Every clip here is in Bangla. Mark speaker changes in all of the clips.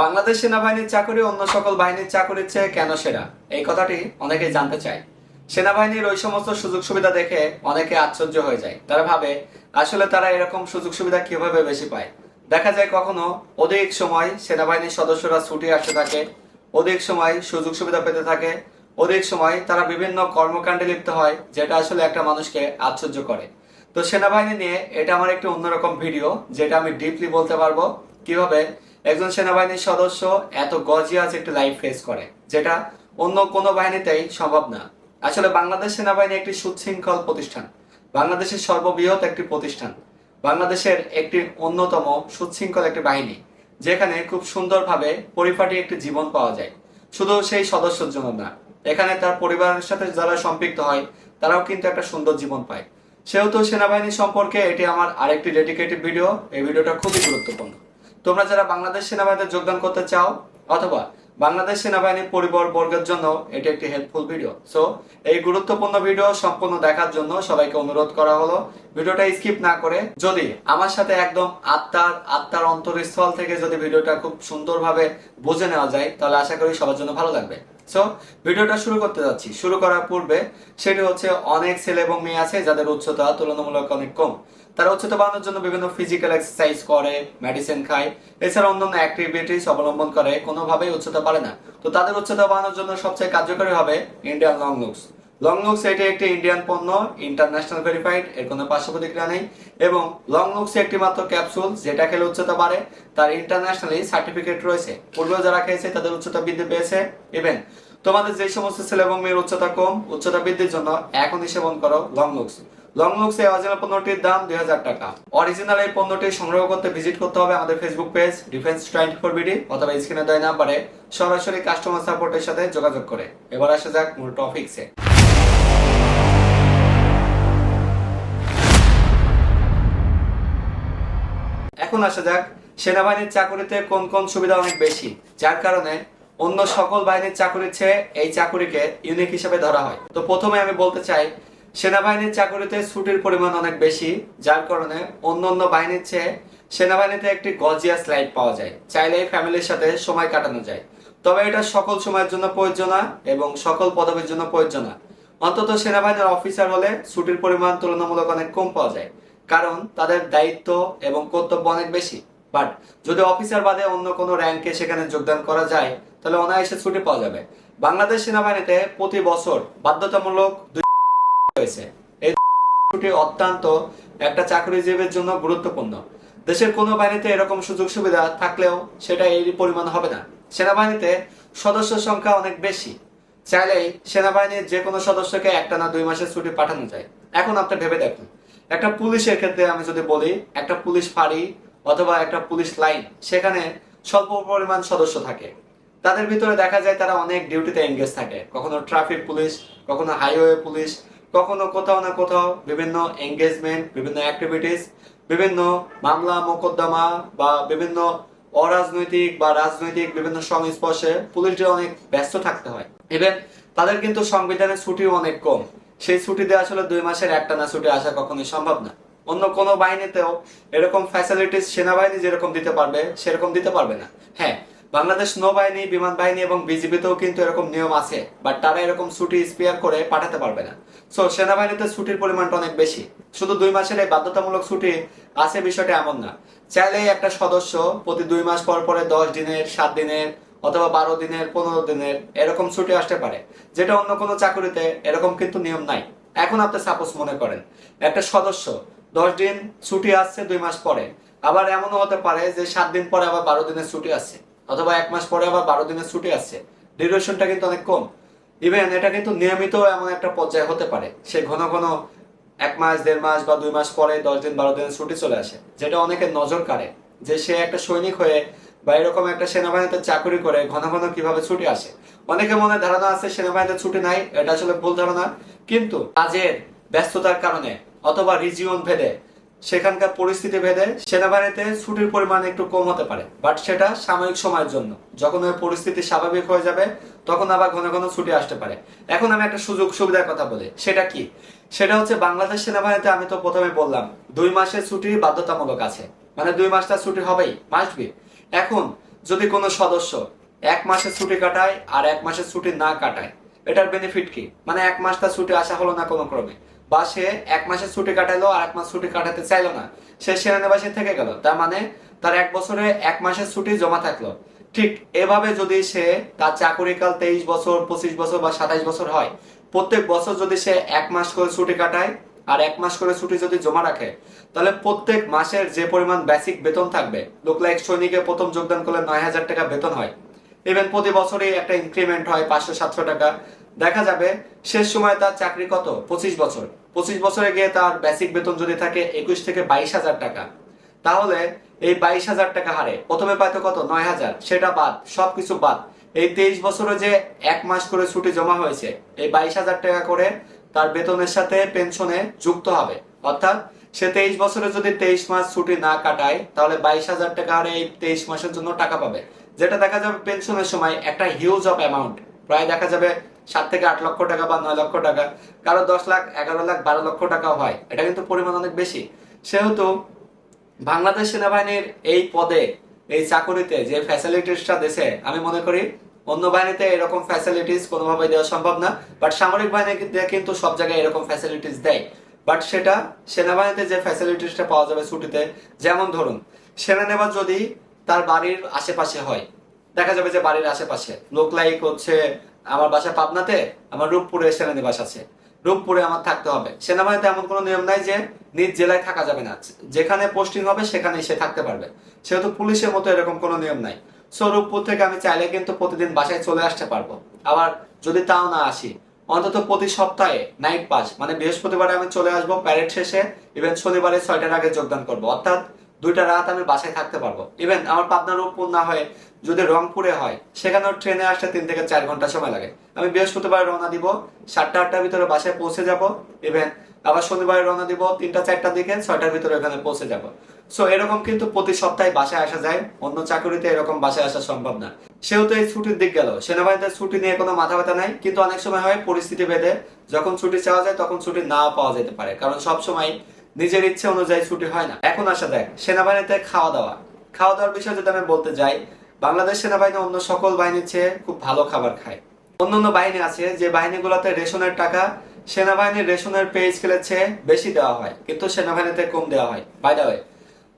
Speaker 1: বাংলাদেশ সেনাবাহিনীর চাকরি, অন্য সকল বাহিনীর চাকরির চেয়ে কেন সেরা? এই কথাটি অনেকেই জানতে চায়। সেনাবাহিনীর ওই সমস্ত সুযোগ সুবিধা দেখে অনেকে আশ্চর্য হয়ে যায়। তারা ভাবে, আসলে তারা এরকম সুযোগ সুবিধা কীভাবে বেশি পায়? দেখা যায় কখনো অধিক সময় সেনাবাহিনীর সদস্যরা ছুটি আসতে থাকে, অধিক সময় সুযোগ সুবিধা পেতে থাকে, অধিক সময় তারা বিভিন্ন কর্মকাণ্ডে লিপ্ত হয়, যেটা আসলে একটা মানুষকে আশ্চর্য করে। তো সেনাবাহিনী নিয়ে এটা আমার একটি অন্যরকম ভিডিও, যেটা আমি ডিপলি বলতে পারব। কীভাবে একজন সেনাবাহিনীর সদস্য এত গজিয়াস একটি লাইফ ফেস করে, যেটা অন্য কোনো বাহিনীতেই সম্ভব না। আসলে বাংলাদেশ সেনাবাহিনী একটি সুশৃঙ্খল প্রতিষ্ঠান। বাংলাদেশের সর্ববৃহৎ একটি প্রতিষ্ঠান। বাংলাদেশের একটি অন্যতম সুশৃঙ্খল একটি বাহিনী, যেখানে খুব সুন্দরভাবে পরিপাটি একটি জীবন পাওয়া যায়। শুধু সেই সদস্যের জন্য না, এখানে তার পরিবারের সাথে যারা সম্পৃক্ত হয়, তারাও কিন্তু একটা সুন্দর জীবন পায়। সেহেতু সেনাবাহিনী সম্পর্কে এটি আমার আরেকটি ডেডিকেটেড ভিডিও এই ভিডিওটা খুবই গুরুত্বপূর্ণ। তোমরা যারা বাংলাদেশ সেনাবাহিনীতে যোগদান করতে চাও, অথবা বাংলাদেশ সেনাবাহিনীর পরিবার বর্গের জন্য এটি একটি হেল্পফুল ভিডিও সো এই গুরুত্বপূর্ণ ভিডিও সম্পূর্ণ দেখার জন্য সবাইকে অনুরোধ করা হলো। ভিডিওটা স্কিপ না করে যদি আমার সাথে একদম আত্মার আত্মার অন্তরস্থল থেকে যদি ভিডিওটা খুব সুন্দরভাবে বুঝে নেওয়া যায়, তাহলে আশা করি সবার জন্য ভালো লাগবে। সো ভিডিওটা শুরু করতে যাচ্ছি। শুরু করার পূর্বে সেটি হচ্ছে অনেক ছেলে এবং মেয়ে আছে যাদের উচ্চতা তুলনামূলক অনেক কম। তারা উচ্চতা বাড়ানোর জন্য বিভিন্ন ফিজিক্যাল এক্সারসাইজ করে মেডিসিন খায়। এছাড়া অন্যান্য অ্যাক্টিভিটিস অবলম্বন করে, কোনোভাবেই উচ্চতা বাড়ে না। তো তাদের উচ্চতা বাড়ানোর জন্য সবচেয়ে কার্যকরী হবে Indian long looks long looks এটি একটি ইন্ডিয়ান পণ্য ইন্টারন্যাশনাল ভেরিফাইড এর কোনো পার্শ্ব প্রতিক্রিয়া নেই এবং লং লুকস একটি মাত্র ক্যাপসুল যেটা খেলে উচ্চতা বাড়ে, তার ইন্টারন্যাশনালি সার্টিফিকেট রয়েছে। পূর্বেও যারা খেয়েছে, তাদের উচ্চতা বৃদ্ধি পেয়েছে। ইভেন তোমাদের যে সমস্ত ছেলে এবং মেয়ের উচ্চতা কম, উচ্চতা বৃদ্ধির জন্য এখনই সেবন করো লং লুকস লং লুকস এই অরিজিনাল পণ্যটির দাম দুই হাজার টাকা। অরিজিনাল এই পণ্যটি সংগ্রহ করতে ভিজিট করতে হবে আমাদের Facebook page defence twenty four BD অথবা স্ক্রিনে দেয় নাম্বারে সরাসরি কাস্টমার সাপোর্টের সাথে যোগাযোগ করে। এবার আসা যাক মূল টপিকসে এখন আসা যাক, সেনাবাহিনীর চাকুরিতে কোন কোন সুবিধা অনেক বেশি। যার কারণে অন্য সকল বাহিনীর চাকুরির চেয়ে এই চাকুরিকে ইউনিক হিসেবে ধরা হয়। তো প্রথমে আমি বলতে চাই, সেনাবাহিনীর চাকুরিতে ছুটির পরিমাণ অনেক বেশি, যার কারণে অন্য অন্য বাহিনীর চেয়ে সেনাবাহিনীতে একটি গজিয়াস লাইফ পাওয়া যায়। চাইলে ফ্যামিলির সাথে সময় কাটানো যায়। তবে এটা সকল সময়ের জন্য প্রয়োজন না এবং সকল পদবীর জন্য প্রয়োজন না। অন্তত সেনাবাহিনীর অফিসার হলে ছুটির পরিমাণ তুলনামূলক অনেক কম পাওয়া যায়। কারণ তাদের দায়িত্ব এবং কর্তব্য অনেক বেশি। বাট যদি অফিসার বাদে অন্য কোনো র্যাঙ্কে সেখানে যোগদান করা যায়, তাহলে অনায়াসে ছুটি পাওয়া যাবে। বাংলাদেশ সেনাবাহিনীতে প্রতি বছর বাধ্যতামূলক হয়েছে এই ছুটি অত্যন্ত একটা চাকরিজীবীর জন্য গুরুত্বপূর্ণ। দেশের কোনো বাহিনীতে এরকম সুযোগ সুবিধা থাকলেও সেটা এই পরিমাণ হবে না। সেনাবাহিনীতে সদস্য সংখ্যা অনেক বেশি। চাইলেই সেনাবাহিনীর যে কোনো সদস্যকে একটা না দুই মাসের ছুটি পাঠানো যায়। এখন আপনি ভেবে দেখুন একটা পুলিশের ক্ষেত্রে আমি যদি বলি, একটা পুলিশ ফাঁড়ি অথবা একটা পুলিশ লাইন, সেখানে স্বল্প পরিমাণ সদস্য থাকে। তাদের ভিতরে দেখা যায় তারা অনেক ডিউটিতে এঙ্গেজ থাকে। কখনো ট্রাফিক পুলিশ, কখনো হাইওয়ে পুলিশ, কখনো কোথাও না কোথাও বিভিন্ন এঙ্গেজমেন্ট বিভিন্ন অ্যাক্টিভিটিস বিভিন্ন মামলা, মোকদ্দমা বা বিভিন্ন অরাজনৈতিক বা রাজনৈতিক বিভিন্ন সংস্পর্শে পুলিশদের অনেক ব্যস্ত থাকতে হয়। ইভেন তাদের কিন্তু সংবিধানের ছুটিও অনেক কম। সেই ছুটিতে আসলে দুই মাসের একটা না ছুটি আসা কখনোই সম্ভব না। অন্য কোনো বাহিনীতেও এরকম ফ্যাসিলিটিস সেনাবাহিনী যেরকম দিতে পারবে, সেরকম দিতে পারবে না। হ্যাঁ বাংলাদেশ নৌবাহিনী, বিমান বাহিনী এবং বিজিবিতেও কিন্তু এরকম নিয়ম আছে বাট তারা এরকম ছুটি স্পেয়ার করে পাঠাতে পারবে না। সো সেনাবাহিনীতে ছুটির পরিমাণটা অনেক বেশি। শুধু দুই মাসের এই বাধ্যতামূলক ছুটি আছে বিষয়টা এমন না। চাইলেই একটা সদস্য প্রতি দুই মাস পর পরে দশ দিনের, সাত দিনের অথবা বারো দিনের, পনেরো দিনের, এরকম ছুটি আসতে পারে। যেটা অন্য কোনো চাকরিতে এরকম কিন্তু নিয়ম নাই। এখন আপনি সাপোজ মনে করেন, একটা সদস্য, দশ দিন ছুটি আসছে দুই মাস পরে, আবার এমনও হতে পারে যে সাত দিন পরে আবার বারো দিনের ছুটি আসছে, অথবা এক মাস পরে আবার বারো দিনের ছুটি আসছে। ডিউরেশনটা কিন্তু অনেক কম। ইভেন এটা কিন্তু নিয়মিত এমন একটা পর্যায়ে হতে পারে। সে ঘন ঘন এক মাস, দেড় মাস বা দুই মাস পরে দশ দিন, বারো দিনের ছুটি চলে আসে, যেটা অনেকের নজর কাড়ে। যে সে একটা সৈনিক হয়ে বা এরকম একটা সেনাবাহিনীতে চাকরি করে ঘন ঘন কীভাবে ছুটি আসে? অনেকে মনে ধারণা আছে সেনাবাহিনীতে ছুটি নাই, এটা আসলে ভুল ধারণা। কিন্তু কাজের ব্যস্ততার কারণে অথবা রিজিয়ন ভেদে, সেখানকার পরিস্থিতি ভেদে সেনাবাহিনীতে ছুটির পরিমাণ একটু কম হতে পারে। বাট সেটা সাময়িক সময়ের জন্য। যখন ওই পরিস্থিতি স্বাভাবিক হয়ে যাবে, তখন আবার ঘন ঘন ছুটি আসতে পারে। এখন আমি একটা সুযোগ সুবিধার কথা বলি। সেটা কি? সেটা হচ্ছে বাংলাদেশ সেনাবাহিনীতে আমি তো প্রথমে বললাম, দুই মাসের ছুটি বাধ্যতামূলক আছে। মানে দুই মাসটা ছুটি হবেই মাস্ট বি এখন যদি কোনো সদস্য এক মাসের ছুটি কাটায় আর এক মাসের ছুটি না কাটায়, এটার বেনিফিট কি? মানে এক মাস তার ছুটি আসা হলো না কোনো ক্রমে। বা সে এক মাসের ছুটি কাটাইলো আর এক মাস ছুটি কাটাতে চাইলো না। সে সেনানিবাসে থেকে গেল। তার মানে তার এক বছরে এক মাসের ছুটি জমা থাকল। ঠিক এভাবে যদি সে তার চাকরিকাল তেইশ বছর, পঁচিশ বছর বা সাতাইশ বছর হয়, প্রত্যেক বছর যদি সে এক মাস করে ছুটি কাটায় আর এক মাস করে ছুটি যদি জমা রাখে, তাহলে প্রত্যেক মাসের যে পরিমাণ বেসিক বেতন থাকবে লোক লাইক সৈনিকে প্রথম যোগদান করলে নয় হাজার টাকা বেতন হয়। ইভেন প্রতি বছরই একটা ইনক্রিমেন্ট হয় পাঁচশো সাতশো টাকা। দেখা যাবে শেষ সময় তার চাকরি কত? পঁচিশ বছর। পঁচিশ বছরে গিয়ে তার বেসিক বেতন যদি থাকে একুশ থেকে বাইশ হাজার টাকা। তাহলে এই বাইশ হাজার টাকা হারে প্রথমে পাইতো কত? নয় হাজার। সেটা বাদ, সবকিছু বাদ। এই তেইশ বছরে যে এক মাস করে ছুটি জমা হয়েছে, এই বাইশ হাজার টাকা করে তার বেতনের সাথে পেনশনে যুক্ত হবে। অর্থাৎ সে তেইশ বছরে যদি তেইশ মাস ছুটি না কাটায়, তাহলে বাইশ হাজার টাকা হারে এই তেইশ মাসের জন্য টাকা পাবে। যেটা দেখা যাবে পেনশনের সময় একটা হিউজ অফ অ্যামাউন্ট প্রায় দেখা যাবে সাত থেকে আট লক্ষ টাকা বা নয় লক্ষ টাকা। কারও দশ লাখ, এগারো লাখ, বারো লক্ষ টাকাও হয়। এটা কিন্তু পরিমাণ অনেক বেশি। সেহেতু বাংলাদেশ সেনাবাহিনীর এই পদে, এই চাকরিতে যে ফ্যাসিলিটিসটা দেশে, আমি মনে করি অন্য বাহিনীতে এরকম ফ্যাসিলিটিস কোনোভাবে দেওয়া সম্ভব না বাট সামরিক বাহিনীতে কিন্তু সব জায়গায় এরকম ফ্যাসিলিটিস দেয়। বাট সেটা সেনাবাহিনীতে যে ফ্যাসিলিটিসটা পাওয়া যাবে ছুটিতে, যেমন ধরুন, সেনানিবাস যদি তার বাড়ির আশেপাশে হয়, দেখা যাবে যে বাড়ির আশেপাশে। লোক লাইক হচ্ছে আমার বাসা পাবনাতে আমার রূপপুরে সেনানিবাস আছে। রূপপুরে আমার থাকতে হবে। সেনাবাহিনীতে এমন কোনো নিয়ম নাই যে নিজ জেলায় থাকা যাবে না। যেখানে পোস্টিং হবে সেখানে সে থাকতে পারবে। সেহেতু পুলিশের মতো এরকম কোনো নিয়ম নাই। সো থেকে আমি চাইলে কিন্তু প্রতিদিন বাসায় চলে আসতে পারব। আবার যদি তাও না আসি, অন্তত প্রতি সপ্তাহে নাইট পাস মানে বৃহস্পতিবারে আমি চলে আসব প্যারেড শেষে ইভেন শনিবারে ছয়টার আগে যোগদান করব। অর্থাৎ দুইটা রাত আমি বাসায় থাকতে পারব। ইভেন আমার পাবনা রূপপুর না হয়ে যদি রংপুরে হয় সেখানেও ট্রেনে আসতে তিন থেকে চার ঘণ্টা সময় লাগে। আমি বৃহস্পতিবার রওনা দিব, সাতটা, আটটার ভিতরে বাসায় পৌঁছে যাব ইভেন আবার শনিবার রওনা দিব, তিনটা, চারটার দিকে, ছয়টার ভিতরে ওখানে পৌঁছে যাব। সো এরকম কিন্তু প্রতি সপ্তাহে বাসায় আসা যায়। অন্য চাকরিতে এরকম বাসায় আসা সম্ভব না। সেহেতু এই ছুটির দিক গেল। সেনাবাহিনীতে ছুটি নিয়ে কোনো মাথা ব্যথা নাই। কিন্তু অনেক সময় হয় পরিস্থিতি বেঁধে যখন ছুটি চাওয়া যায়, তখন ছুটি নাও পাওয়া যেতে পারে। কারণ সব সময় নিজের ইচ্ছে অনুযায়ী ছুটি হয় না। এখন আসা দেখ, সেনাবাহিনীতে খাওয়া দাওয়া। খাওয়া দাওয়ার বিষয়ে যদি আমি বলতে যাই, বাংলাদেশ সেনাবাহিনী অন্য সকল বাহিনীর চেয়ে খুব ভালো খাবার খায়। অন্যান্য বাহিনী আছে যে বাহিনীগুলোতে রেশনের টাকা সেনাবাহিনীর রেশনের পে স্কেলের চেয়ে বেশি দেওয়া হয়। কিন্তু সেনাবাহিনীতে কম দেওয়া হয়। বাই দ্য ওয়ে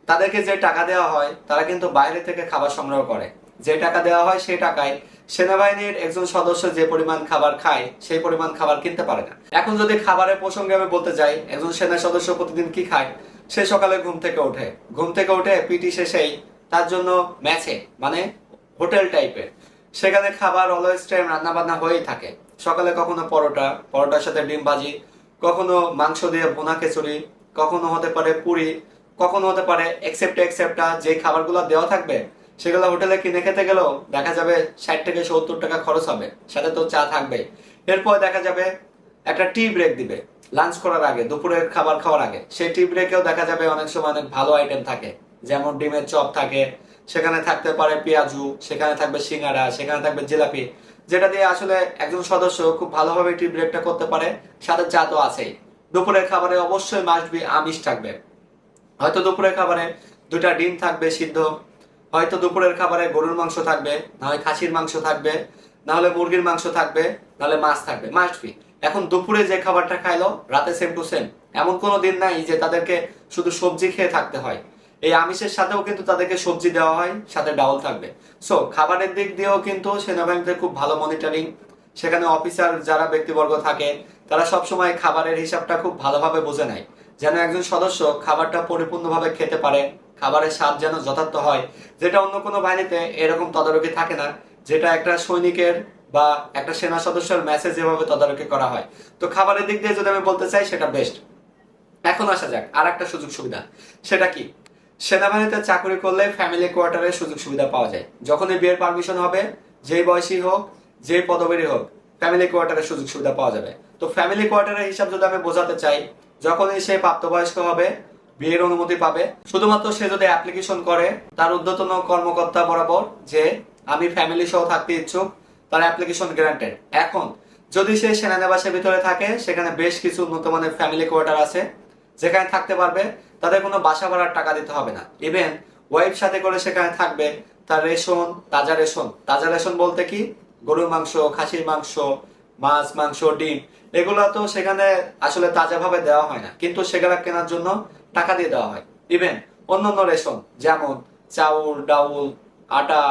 Speaker 1: তাদেরকে যে টাকা দেওয়া হয়, তারা কিন্তু বাইরে থেকে খাবার সংগ্রহ করে। যে টাকা দেওয়া হয় সেই টাকায় সেনাবাহিনীর একজন সদস্য যে পরিমাণ খাবার খায়, সেই পরিমাণ খাবার কিনতে পারে না। এখন যদি খাবারের প্রসঙ্গে আমি বলতে যাই, একজন সেনা সদস্য প্রতিদিন কি খায়? সে সকালে ঘুম থেকে ওঠে। ঘুম থেকে উঠে পিটি শেষেই তার জন্য ম্যাচে মানে হোটেল টাইপের সেখানে খাবার অলওয়েজ টাইম রান্না বান্না হয়েই থাকে। সকালে কখনো পরোটা, পরোটার সাথে ডিম ভাজি, কখনো মাংস দিয়ে ভুনা খিচুড়ি, কখনো হতে পারে পুরি কখনো হতে পারে এক্সেপ্ট এক্সেপ্টা যে খাবারগুলো দেওয়া থাকবে, সেগুলো হোটেলে কিনে খেতে গেলেও দেখা যাবে ষাট থেকে সত্তর টাকা খরচ হবে, সাথে তো চা থাকবে এরপর দেখা যাবে একটা টি ব্রেক দিবে লাঞ্চ করার আগে, দুপুরের খাবার খাওয়ার আগে। সেই টি ব্রেকেও দেখা যাবে অনেক সময় অনেক ভালো আইটেম থাকে, যেমন ডিমের চপ থাকে, সেখানে থাকতে পারে পেঁয়াজু, সেখানে থাকবে সিঙ্গারা, সেখানে থাকবে জিলাপি, যেটা দিয়ে আসলে একজন সদস্য খুব ভালোভাবে টি ব্রেকটা করতে পারে, সাথে চা তো আছেই। দুপুরের খাবারে অবশ্যই মাস্ট বি আমিষ থাকবে। হয়তো দুপুরের খাবারে দুটা ডিম থাকবে সিদ্ধ, হয়তো দুপুরের খাবারে গরুর মাংস থাকবে, না হয় খাসির মাংস থাকবে, না হলে মুরগির মাংস থাকবে নাহলে মাছ থাকবে মাস্ট বি এখন দুপুরে যে খাবারটা খাইলো, রাতে সেম টু সেম এমন কোনো দিন নাই যে তাদেরকে শুধু সবজি খেয়ে থাকতে হয়। এই আমিষের সাথেও কিন্তু তাদেরকে সবজি দেওয়া হয়, সাথে ডাউল থাকবে। সো খাবারের দিক দিয়েও কিন্তু সেনাবাহিনীতে খুব ভালো মনিটরিং সেখানে অফিসার যারা ব্যক্তিবর্গ থাকে, তারা সবসময় খাবারের হিসাবটা খুব ভালোভাবে বুঝে নেয়। যেন একজন সদস্য খাবারটা পরিপূর্ণভাবে খেতে পারে, খাবারের স্বাদ যেন যথার্থ হয়, যেটা অন্য কোনো বাহিনীতে এরকম তদারকি থাকে না, যেটা একটা সৈনিকের বা একটা সেনা সদস্যের মেসেজ যেভাবে তদারকি করা হয়। তো খাবারের দিক দিয়ে যদি আমি বলতে চাই, সেটা বেস্ট এখন আসা যাক আর একটা সুযোগ সুবিধা। সেটা কি? সেনাবাহিনীতে চাকরি করলে ফ্যামিলি কোয়ার্টারের সুযোগ সুবিধা পাওয়া যায়। যখনই বিয়ের পারমিশন হবে, যেই বয়সী হোক, যেই পদবীরই হোক ফ্যামিলি কোয়ার্টারের সুযোগ সুবিধা পাওয়া যাবে। তো ফ্যামিলি কোয়ার্টারের হিসাব যদি আমি বোঝাতে চাই যখনই সে প্রাপ্তবয়স্ক হবে, বিয়ের অনুমতি পাবে, শুধুমাত্র সে যদি অ্যাপ্লিকেশন করে, তার ঊর্ধ্বতন কর্মকর্তা বরাবর যে আমি ফ্যামিলি সহ থাকতে ইচ্ছুক, তার অ্যাপ্লিকেশন গ্রান্টেড এখন, যদি সে সেনানিবাসের ভিতরে থাকে, সেখানে বেশ কিছু উন্নত মানের ফ্যামিলি কোয়ার্টার আছে, যেখানে থাকতে পারবে, তাদের কোনো বাসা ভাড়ার টাকা দিতে হবে না। ইভেন ওয়াইফ সাথে করে সেখানে থাকবে, তার রেশন, তাজা রেশন। তাজা রেশন বলতে কি? গরুর মাংস, খাসির মাংস মাছ, মাংস, ডিম, এগুলো তো সেখানে আসলে তাজা ভাবে দেওয়া হয় না। কিন্তু সেগুলা কেনার জন্য টাকা দিয়ে দেওয়া হয়। ইভেন অন্যান্য রেশন, যেমন চাউল, ডাউল, আটা,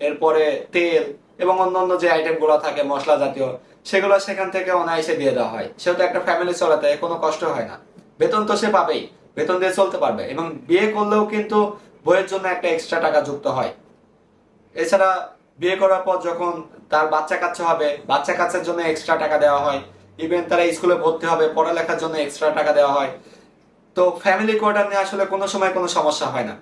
Speaker 1: এরপরে তেল এবং অন্যান্য যে আইটেমগুলো থাকে, মশলা জাতীয়, সেগুলো সেখান থেকে অনায়াসে দিয়ে দেওয়া হয়। সেহেতু একটা ফ্যামিলি চলাতে কোনো কষ্ট হয় না। বেতন তো সে পাবেই, বেতন দিয়ে চলতে পারবে। এবং বিয়ে করলেও কিন্তু বইয়ের জন্য একটা এক্সট্রা টাকা যুক্ত হয়। এছাড়া বিয়ে করার পর যখন তার বাচ্চা কাচ্চা হবে, বাচ্চা কাচ্চার জন্য এক্সট্রা টাকা দেওয়া হয়। ইভেন তারা স্কুলে ভর্তি হবে, পড়ালেখার জন্য এক্সট্রা টাকা দেওয়া হয়। তো ফ্যামিলি কোয়ার্টার নিয়ে আসলে কোনো সময় কোনো সমস্যা হয় না।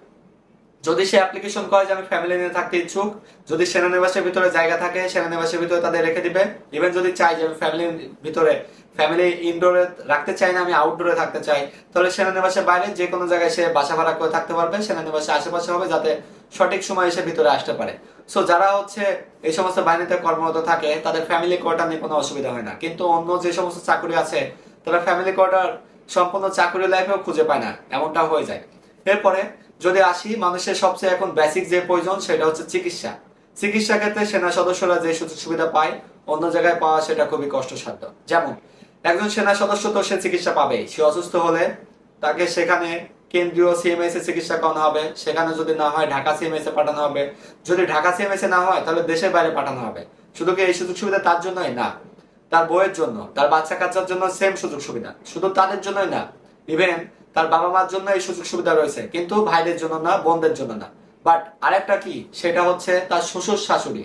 Speaker 1: যদি সে অ্যাপ্লিকেশন করে যে আমি ফ্যামিলি নিয়ে থাকতে ইচ্ছুক, যদি সেনানিবাসের ভিতরে জায়গা থাকে, সেনানিবাসের ভিতরে তাদের রেখে দিবে। ইভেন যদি চাই যে আমি ফ্যামিলির ভিতরে ফ্যামিলি ইনডোরে রাখতে চাই না, আমি আউটডোরে থাকতে চাই, তাহলে সেনানিবাসের বাইরে যে কোনো জায়গায় সে বাসা ভাড়া করে থাকতে পারবে, সেনানিবাসের আশেপাশে হবে যাতে সঠিক সময় এসে ভিতরে আসতে পারে। সো যারা হচ্ছে এই সমস্ত বাহিনীতে কর্মরত থাকে, তাদের ফ্যামিলি কোয়ার্টার নিয়ে কোনো অসুবিধা হয় না। কিন্তু অন্য যে সমস্ত চাকরি আছে, তারা ফ্যামিলি কোয়ার্টার সম্পূর্ণ চাকরি লাইফেও খুঁজে পায় না এমনটা হয়ে যায়। এরপরে, যদি আসি, মানুষের সবচেয়ে এখন বেসিক যে প্রয়োজন, সেটা হচ্ছে চিকিৎসা। চিকিৎসা ক্ষেত্রে সেনা সদস্যরা যে সুযোগ সুবিধা পায়, অন্য জায়গায় পাওয়া সেটা খুবই কষ্টসাধ্য। যেমন, একজন সেনা সদস্য তো সে চিকিৎসা পাবে সে অসুস্থ হলে তাকে সেখানে কেন্দ্রীয় সিএমএস এ চিকিৎসা করানো হবে। সেখানে যদি না হয়, ঢাকা সিএমএস এ পাঠানো হবে। যদি ঢাকা সিএমএস এ না হয়, তাহলে দেশের বাইরে পাঠানো হবে। শুধু কি এই সুযোগ সুবিধা তার জন্যই? না। তার বইয়ের জন্য, তার বাচ্চা কাচ্চার জন্য সেম সুযোগ সুবিধা। শুধু তাদের জন্যই না। ইভেন তার বাবা মার জন্য এই সুযোগ সুবিধা রয়েছে। কিন্তু ভাইদের জন্য না, বোনদের জন্য না। বাট আরেকটা কি? সেটা হচ্ছে তার শ্বশুর শাশুড়ি।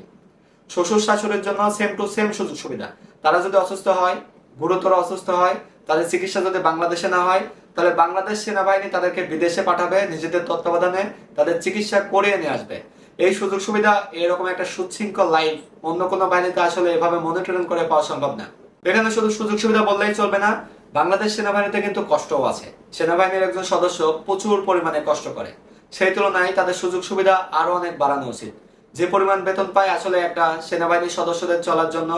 Speaker 1: শ্বশুর শাশুড়ির জন্য সেম টু সেম সুযোগ সুবিধা। তারা যদি অসুস্থ হয়, গুরুতর অসুস্থ হয়, তাদের চিকিৎসা যদি বাংলাদেশে না হয় তাহলে বাংলাদেশ সেনাবাহিনী তাদেরকে বিদেশে পাঠাবে, নিজেদের তত্ত্বাবধানে তাদের চিকিৎসা করিয়ে নিয়ে আসবে। এই সুযোগ সুবিধা, এরকম একটা সুশৃঙ্খল লাইফ অন্য কোনো বাহিনীতে আসলে এভাবে মনিটরিং করে পাওয়া সম্ভব না। এখানে শুধু সুযোগ সুবিধা বললেই চলবে না, বাংলাদেশ সেনাবাহিনীতে কিন্তু কষ্টও আছে। সেনাবাহিনীর একজন সদস্য প্রচুর পরিমাণে কষ্ট করে। সেই তুলনায় তাদের সুযোগ সুবিধা আরও অনেক বাড়ানো উচিত। যে পরিমাণ বেতন পায় আসলে একটা সেনাবাহিনীর সদস্যদের চলার জন্য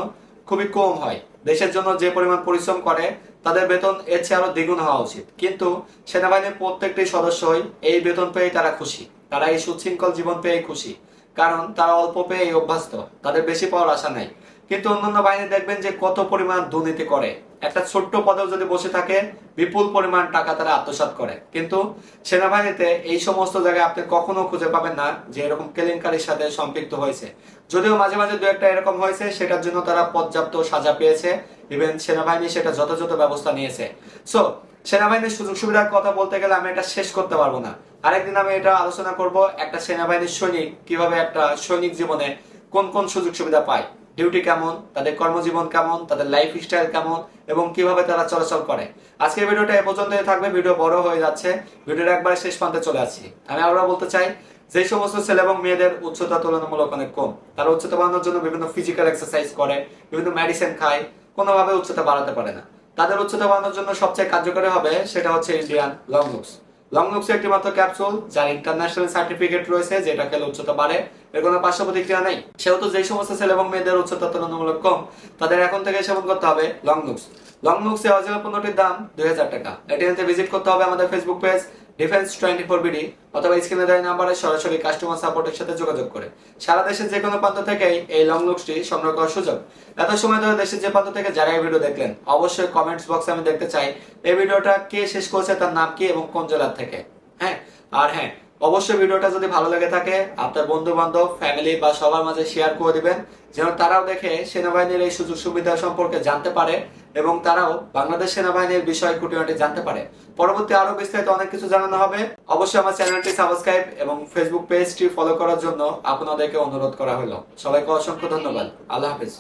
Speaker 1: খুবই কম হয়। দেশের জন্য যে পরিমাণ পরিশ্রম করে তাদের বেতন এর চেয়ে আরও দ্বিগুণ হওয়া উচিত। কিন্তু সেনাবাহিনীর প্রত্যেকটি সদস্যই এই বেতন পেয়ে তারা খুশি। তারা এই সুশৃঙ্খল জীবন পেয়ে খুশি। কারণ তারা অল্প পেয়ে অভ্যস্ত। তাদের বেশি পাওয়ার আশা নাই। কিন্তু অন্যান্য বাহিনী দেখবেন যে কত পরিমাণ দুর্নীতি করে। একটা ছোট্ট পদেও যদি বসে থাকে, বিপুল পরিমাণ টাকা তারা আত্মসাৎ করে। কিন্তু সেনাবাহিনীতে এই সমস্ত জায়গায় আপনি কখনো খুঁজে পাবেন না যে এরকম কেলেঙ্কারির সাথে সম্পৃক্ত হয়েছে। যদিও মাঝে মাঝে দু একটা এরকম হয়েছে, সেটার জন্য তারা পর্যাপ্ত সাজা পেয়েছে। ইভেন সেনাবাহিনী সেটা যথাযথ ব্যবস্থা নিয়েছে। সো সেনাবাহিনীর সুযোগ সুবিধার কথা বলতে গেলে আমি এটা শেষ করতে পারব না। আরেকদিন আমি এটা আলোচনা করব একটা সেনাবাহিনীর সৈনিক কীভাবে একটা সৈনিক জীবনে কোন কোন সুযোগ সুবিধা পায়। ডিউটি কেমন, তাদের কর্মজীবন কেমন, তাদের লাইফ স্টাইল কেমন, এবং কীভাবে তারা চলাচল করে। আজকের ভিডিওটা এ পর্যন্তই থাকবে, ভিডিও বড় হয়ে যাচ্ছে। ভিডিওর একবার শেষ প্রান্তে চলে আসছি। আমি আবার বলতে চাই, যে সমস্ত ছেলে এবং মেয়েদের উচ্চতা তুলনামূলক অনেক কম। তারা উচ্চতা বাড়ানোর জন্য বিভিন্ন ফিজিক্যাল এক্সারসাইজ করে, বিভিন্ন মেডিসিন খায় কোনোভাবে উচ্চতা বাড়াতে পারে না। তাদের উচ্চতা বাড়ানোর জন্য সবচেয়ে কার্যকরী হবে সেটা হচ্ছে Indian long looks long looks একটি মাত্র ক্যাপসুল যার ইন্টারন্যাশনাল সার্টিফিকেট রয়েছে যেটা খেলে উচ্চতা বাড়ে। এর কোনো পার্শ্ব প্রতিক্রিয়া নেই। সেহেতু যে সমস্ত ছেলে এবং মেয়েদের উচ্চতা তুলনামূলক কম, তাদের এখন থেকে সেবন করতে হবে লং লুকস লং লুকস এর অরিজিনাল পণ্যটির দাম দুই হাজার টাকা। এটি নিতে ভিজিট করতে হবে আমাদের Facebook page defence twenty four BD অথবা স্ক্রিনে দেওয়া নাম্বারে সরাসরি কাস্টমার সাপোর্টের সাথে যোগাযোগ করে। সারা দেশের যে কোনো প্রান্ত থেকেই এই লং লুকসটি সংগ্রহ করার সুযোগ। এত সময় ধরে দেশের যে প্রান্ত থেকে যারা এই ভিডিও দেখলেন, অবশ্যই কমেন্টস বক্সে আমি দেখতে চাই, এই ভিডিওটা কে শেষ করেছে, তার নাম কি এবং কোন জেলার থেকে? হ্যাঁ আর হ্যাঁ অবশ্যই ভিডিওটা যদি ভালো লেগে থাকে, আপনার বন্ধু বান্ধব ফ্যামিলি বা সবার মাঝে শেয়ার করে দিবেন, যেন তারাও দেখে সেনাবাহিনীর এই সুযোগ সুবিধা সম্পর্কে জানতে পারে এবং তারাও বাংলাদেশ সেনাবাহিনীর বিষয় খুঁটিনাটি জানতে পারে। পরবর্তী আরও বিস্তারিত অনেক কিছু জানানো হবে। অবশ্যই আমার চ্যানেলটি সাবস্ক্রাইব এবং ফেসবুক পেজটি ফলো করার জন্য আপনাদেরকে অনুরোধ করা হলো। সবাইকে অসংখ্য ধন্যবাদ। আল্লাহ হাফিজ।